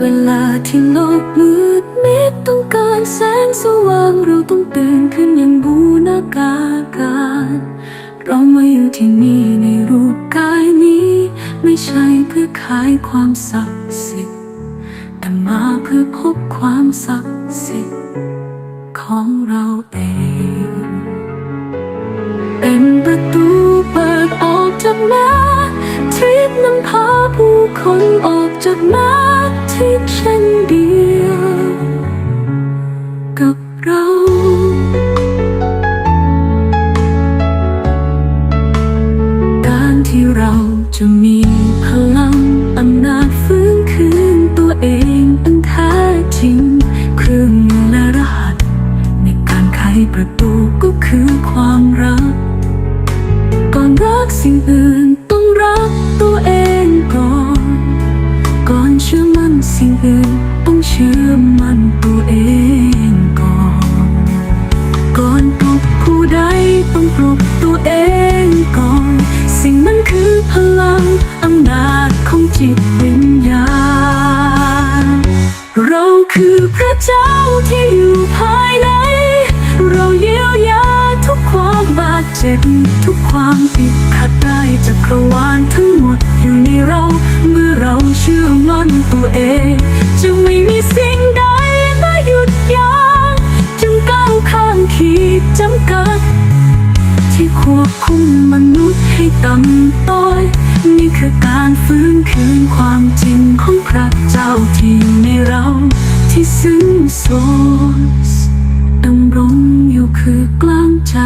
เวลาที่โลกมืดมิดต้องการแสงสว่างเราต้องตื่นขึ้นอย่างบูนากาการเรามาอยู่ที่นี่ในรูปกายนี้ ไม่ใช่เพื่อขายความศักดิ์สิทธิ์แต่มาเพื่อพบความศักดิ์สิทธิ์ของเราเอง เป็นประตูเปิดออกจากมาทริปนำพาผู้คนออกจากมา ทิพย์เช่นเดียวกับเราการที่เราจะมีพลังอำนาจฟื้นคืนตัวเองอันแท้จริงเครื่องมือและรหัส ในการไขประตูก็คือความรัก ก่อนรักสิ่งอื่น ต้องปลุกตัวเองก่อน สิ่งนั้นคือพลังอำนาจของจิตวิญญาณ เราคือพระเจ้าที่อยู่ภายใน เราเยียวยาทุกความบาดเจ็บ ทุกความผิดขัดได้จากกรวาลทั้งหมดอยู่ในเรา เมื่อเราเชื่อมั่นตัวเองจะไม่มี ควบคุมมนุษย์ให้ต่ำต้อยนี่คือการฟื้นคืนความจริงของพระเจ้าที่อยู่ในเราที่ซึ้งโซสดำรงอยู่คือกลางใจ